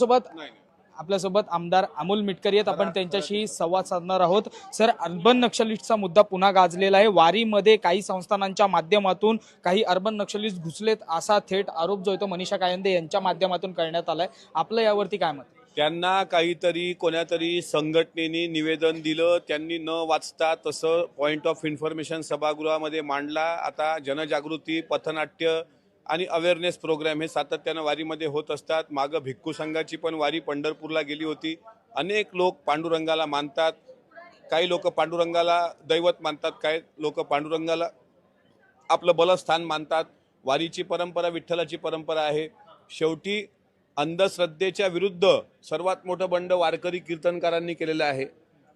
सोबत आपल्यासोबत आमदार अमोल मिटकरी आहेत. आपण त्यांच्याशी संवाद साधणार आहोत. सर अर्बन नक्षलिस्टचा मुद्दा पुन्हा गाजलेला आहे. वारीमध्ये काही संस्थानांच्या माध्यमातून काही अर्बन नक्षलिस्ट घुसलेत असा थेट आरोप जो आहे तो मनीषा कायंदे यांच्या माध्यमातून करण्यात आलाय. आपलं यावरती काय मत? त्यांना काहीतरी कोण्यातरी संघटनेने निवेदन दिलं. त्यांनी न वाचता तसं पॉइंट ऑफ इन्फॉर्मेशन सभागृहामध्ये मांडला. आता जनजागृती पथनाट्य आणि अवेअरनेस प्रोग्राम हे सातत्यानं वारीमध्ये होत असतात. मागं भिक्खू संघाची पण वारी पंढरपूरला गेली होती. अनेक लोक पांडुरंगाला मानतात. काही लोक पांडुरंगाला दैवत मानतात काही लोक पांडुरंगाला आपलं बलस्थान मानतात. वारीची परंपरा विठ्ठलाची परंपरा आहे. शेवटी अंधश्रद्धेच्या विरुद्ध सर्वात मोठं बंड वारकरी कीर्तनकारांनी केलेलं आहे.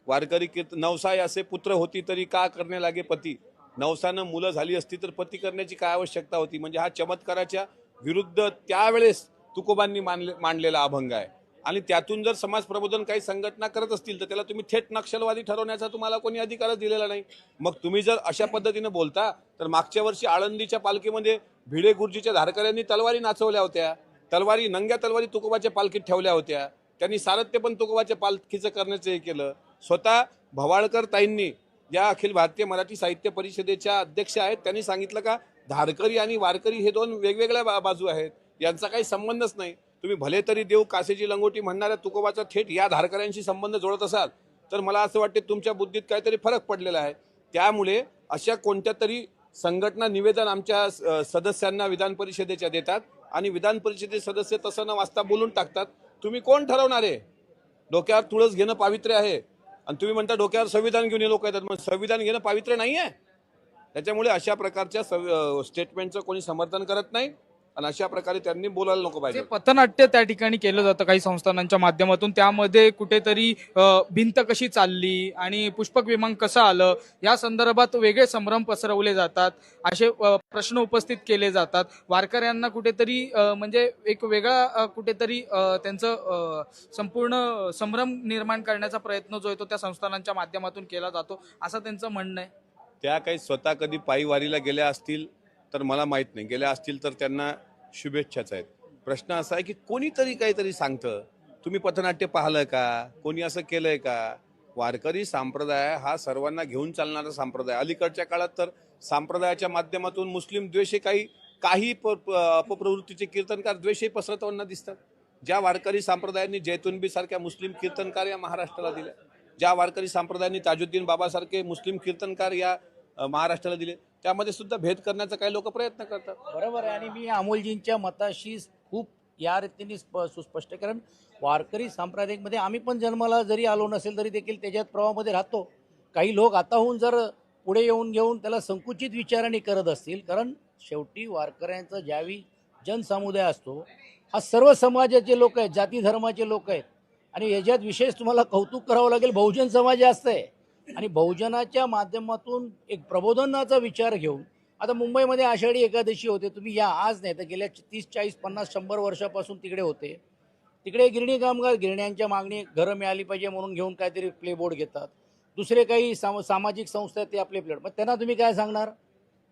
वारकरी कीर्तन नवसाय असे पुत्र होती तरी का करणे लागे पती? नवसानं मुलं झाली असती तर पती करण्याची काय आवश्यकता होती? म्हणजे हा चमत्काराच्या विरुद्ध त्यावेळेस तुकोबांनी मानले मांडलेला अभंग आहे. आणि त्यातून जर समाज प्रबोधन काही संघटना करत असतील तर त्याला तुम्ही थेट नक्षलवादी ठरवण्याचा तुम्हाला कोणी अधिकारच दिलेला नाही. मग तुम्ही जर अशा पद्धतीनं बोलता तर मागच्या वर्षी आळंदीच्या पालखीमध्ये भिडे गुरुजीच्या धारकऱ्यांनी तलवारी नाचवल्या होत्या. तलवारी नंग्या तलवारी तुकोबाच्या पालखीत ठेवल्या होत्या. त्यांनी सारथ्य पण तुकोबाच्या पालखीचं करण्याचं हे केलं. स्वतः भवाळकर ताईंनी ज्या अखिल भारतीय मराठी साहित्य परिषदेच्या अध्यक्ष आहेत त्यांनी सांगितलं का धारकरी आणि वारकरी हे दोन वेगवेगळ्या बा- बाजू आहेत. यांचा काही संबंधच नाही. तुम्ही भले तरी देव कासेची लंगोटी म्हणणाऱ्या तुकोबाचा थेट या धारकऱ्यांशी संबंध जोडत असाल तर मला असं वाटते तुमच्या बुद्धीत काहीतरी फरक पडलेला आहे. त्यामुळे अशा कोणत्या तरी संघटना निवेदन आमच्या सदस्यांना विधान परिषदेच्या देतात आणि विधान परिषदेचे सदस्य तसं न वाचता बोलून टाकतात. तुम्ही कोण ठरवणार? आहे डोक्यावर तुळस घेणं पावित्र्य आहे. आणि तुम्ही म्हणता डोक्यावर संविधान घेऊन हे लोक येतात. मग संविधान घेणं पावित्र्य नाही आहे त्याच्यामुळे अशा प्रकारच्या स स्टेटमेंटचं कोणी समर्थन करत नाही. आणि अशा प्रकारे त्यांनी बोलायला नको पाहिजे. पथनाट्य त्या ठिकाणी केलं जातं काही संस्थानांच्या माध्यमातून त्यामध्ये कुठेतरी भिंत कशी चालली आणि पुष्पक विमान कसं आलं या संदर्भात वेगळे संभ्रम पसरवले जातात असे प्रश्न उपस्थित केले जातात. वारकऱ्यांना कुठेतरी म्हणजे एक वेगळा कुठेतरी त्यांचं संपूर्ण संभ्रम निर्माण करण्याचा प्रयत्न जो आहे तो त्या संस्थानांच्या माध्यमातून केला जातो असं त्यांचं म्हणणं आहे. त्या काही स्वतः कधी पायी वारीला गेल्या असतील तर मला माहीत नाही. गेल्या असतील तर त्यांना शुभेच्छाच आहेत. प्रश्न असा आहे की कोणीतरी काहीतरी सांगतं. तुम्ही पथनाट्य पाहिलं का? कोणी असं केलंय का? वारकरी संप्रदाय हा सर्वांना घेऊन चालणारा संप्रदाय. अलीकडच्या काळात तर संप्रदायाच्या माध्यमातून मुस्लिम द्वेषे काही काही प- अपप्रवृत्तीचे कीर्तनकार द्वेषही पसरताना दिसतात. ज्या वारकरी संप्रदायांनी जैतुनबी सारख्या मुस्लिम कीर्तनकार या महाराष्ट्राला दिल्या. ज्या वारकरी संप्रदायांनी ताजुद्दीन बाबासारखे मुस्लिम कीर्तनकार या महाराष्ट्राला दिले. त्यामध्ये सुद्धा भेद करण्याचा काही लोक प्रयत्न करतात. बरोबर आहे. आणि मी अमोलजींच्या मताशी खूप या रीतीने स्प- सुस्पष्ट कारण वारकरी सांप्रदायिकमध्ये आम्ही पण जन्माला जरी आलो नसेल तरी देखील त्याच्यात प्रवाहामध्ये राहतो. काही लोक आताहून जर पुढे येऊन घेऊन त्याला संकुचित विचाराने करत असतील कारण शेवटी वारकऱ्यांचा ज्यावेळी जनसमुदाय असतो हा सर्व समाजाचे लोक आहेत जाती धर्माचे लोक आहेत. आणि याच्यात विशेष तुम्हाला कौतुक करावं लागेल बहुजन समाज जास्त आहे आणि बहुजनाच्या माध्यमातून एक प्रबोधनाचा विचार घेऊन आता मुंबईमध्ये आषाढी एकादशी होते तुम्ही या आज नाही तर गेल्या तीस चाळीस पन्नास शंभर वर्षापासून तिकडे होते. तिकडे गिरणी कामगार गिरण्यांच्या मागणी घरं मिळाली पाहिजे म्हणून घेऊन काहीतरी प्लेबोर्ड घेतात. दुसरे काही साम सामाजिक संस्था आहेत ते आपले प्लेट मग त्यांना तुम्ही काय सांगणार?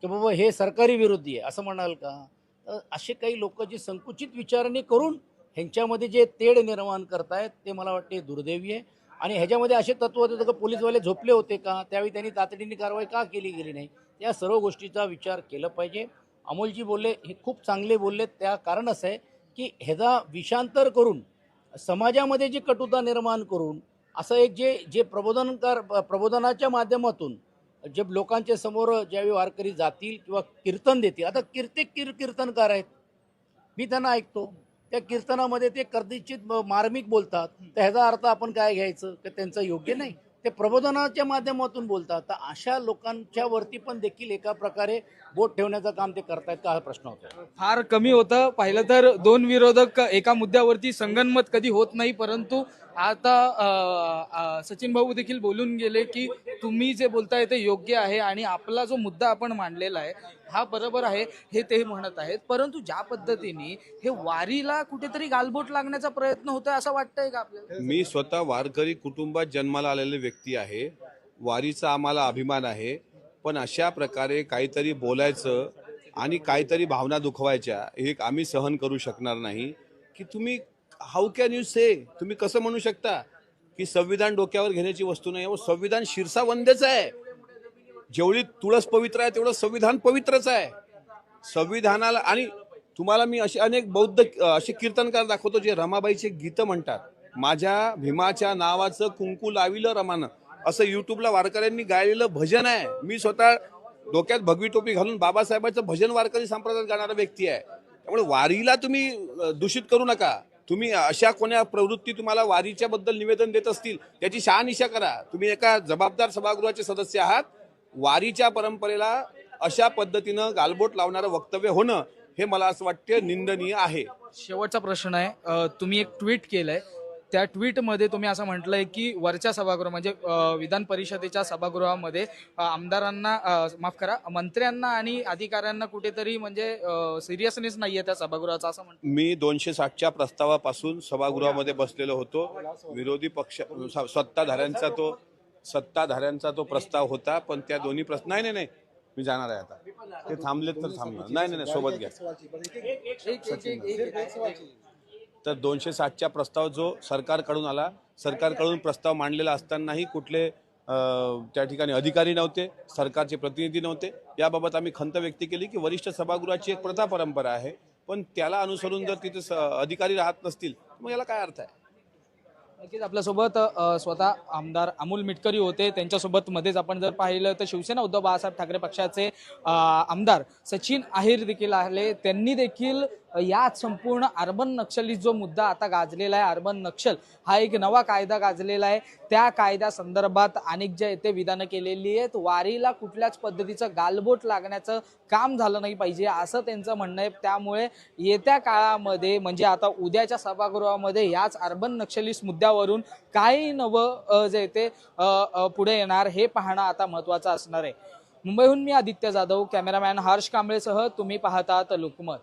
की बाबा हे सरकारी विरोधी आहे असं म्हणाल का? तर असे काही लोक जे संकुचित विचारणी करून ह्यांच्यामध्ये जे तेढ निर्माण करतायत ते मला वाटते दुर्दैवी आहे. आणि ह्याच्यामध्ये असे तत्व होते का पोलीसवाले झोपले होते का त्यावेळी त्यांनी तातडीने कारवाई का केली गेली नाही? या सर्व गोष्टीचा विचार केला पाहिजे. अमोलजी बोलले हे खूप चांगले बोलले. त्या कारण असं आहे की ह्याचा विषांतर करून समाजामध्ये जी कटुता निर्माण करून असं एक जे जे प्रबोधनकार प्रबोधनाच्या माध्यमातून जे लोकांच्या समोर ज्यावेळी वारकरी जातील किंवा कीर्तन देतील आता कीर्तेक किर कीर्तनकार आहेत. मी त्यांना ऐकतो. त्या कीर्तनामध्ये ते कदाचित मार्मिक बोलतात. तर ह्याचा अर्थ आपण काय घ्यायचं? का त्यांचं योग्य नाही? ते प्रबोधनाच्या माध्यमातून बोलतात. तर अशा लोकांच्या वरती पण देखील एका प्रकारे बोट ठेवण्याचं काम ते करतायत का? हा प्रश्न होता फार कमी होतं. पाहिलं तर दोन विरोधक एका मुद्द्यावरती संगनमत कधी होत नाही परंतु आता अ, अ, सचिन भाऊ देखील बोलून गेले की तुम्ही जे बोलताय ते योग्य आहे आणि आपला जो मुद्दा आपण मांडलेला आहे हा बरोबर आहे हे ते म्हणत आहेत. परंतु ज्या पद्धतीने हे वारीला कुठेतरी गालबोट लागण्याचा प्रयत्न होतोय असं वाटतंय का आपल्याला? मी स्वतः वारकरी कुटुंबात जन्माला आलेले व्यक्ती आहे. वारीचा आम्हाला अभिमान आहे. पण अशा प्रकारे काहीतरी बोलायचं आणि काहीतरी भावना दुखवायच्या हे आम्ही सहन करू शकणार नाही. की तुम्ही हाऊ कॅन यू से तुम्ही कसं म्हणू शकता? की संविधान डोक्यावर घेण्याची वस्तू नाही व संविधान शिरसावंदेच आहे. जेवढी तुळस पवित्र आहे तेवढं संविधान पवित्रच आहे. संविधानाला आणि तुम्हाला मी असे अनेक बौद्ध असे कीर्तनकार दाखवतो जे रमाबाईचे गीतं म्हणतात. माझ्या भीमाच्या नावाचं कुंकू लाविलं रमानं. असं युट्यूबला वारकऱ्यांनी गायलेलं भजन आहे. मी स्वतः डोक्यात भगवी टोपी घालून बाबासाहेबांचं भजन वारकरी संप्रदायात गाणारा व्यक्ती आहे. त्यामुळे वारीला तुम्ही दूषित करू नका. तुम्ही अशा कोण्या प्रवृत्ती तुम्हाला वारीच्या बद्दल निवेदन देत असतील त्याची शहानिशा करा. तुम्ही एका जबाबदार सभागृहाचे सदस्य आहात. वारीच्या परंपरेला अशा पद्धतीनं गालबोट लावणारं वक्तव्य होणं हे मला असं वाटतं निंदनीय आहे. शेवटचा प्रश्न आहे. तुम्ही एक ट्विट केलंय. त्या ट्विटमध्ये तुम्ही असं म्हटलंय की वरच्या सभागृह म्हणजे विधान परिषदेच्या सभागृहामध्ये आमदारांना माफ करा मंत्र्यांना आणि अधिकाऱ्यांना कुठेतरी म्हणजे सिरियसनेस नाहीये त्या सभागृहाचा असं म्हणतो मी दोनशे साठच्या प्रस्तावापासून सभागृहामध्ये बसलेलो होतो विरोधी पक्ष सत्ताधाऱ्यांचा तो सत्ताधाऱ्यांचा तो प्रस्ताव होता पण त्या दोन्ही प्रश्न नाही नाही नाही मी जाणार आहे आता ते थांबलेत तर थांबणार नाही नाही नाही सोबत घ्या तर दोनशे साठच्या प्रस्ताव जो सरकारकडून आला सरकारकडून प्रस्ताव मांडलेला असतानाही कुठले त्या ठिकाणी अधिकारी नव्हते सरकारचे प्रतिनिधी नव्हते. याबाबत आम्ही खंत व्यक्त केली की वरिष्ठ सभागृहाची एक प्रथा परंपरा आहे. पण त्याला अनुसरून जर तिथे स- अधिकारी राहत नसतील मग याला काय अर्थ आहे? नक्कीच आपल्यासोबत स्वतः आमदार अमोल मिटकरी होते. त्यांच्यासोबत मध्येच आपण जर पाहिलं तर शिवसेना उद्धव बाळासाहेब ठाकरे पक्षाचे आमदार सचिन आहिर देखील आले. त्यांनी देखील या संपूर्ण अर्बन नक्षली जो मुद्दा आता गाजलेला आहे अर्बन नक्षल हा एक नवा कायदा गाजलेला आहे. त्या कायद्या संदर्भात अनेक जे येथे विधानं केलेली आहेत वारीला कुठल्याच पद्धतीचं गालबोट लागण्याचं काम झालं नाही पाहिजे असं त्यांचं म्हणणं आहे. त्यामुळे येत्या काळामध्ये म्हणजे आता उद्याच्या सभागृहामध्ये याच अर्बन नक्षलीस मुद्द्यावरून काही नवं जे ते पुढे येणार हे पाहणं आता महत्त्वाचं असणार आहे. मुंबईहून मी आदित्य जाधव कॅमेरामॅन हर्ष कांबळेसह तुम्ही पाहतात लोकमत.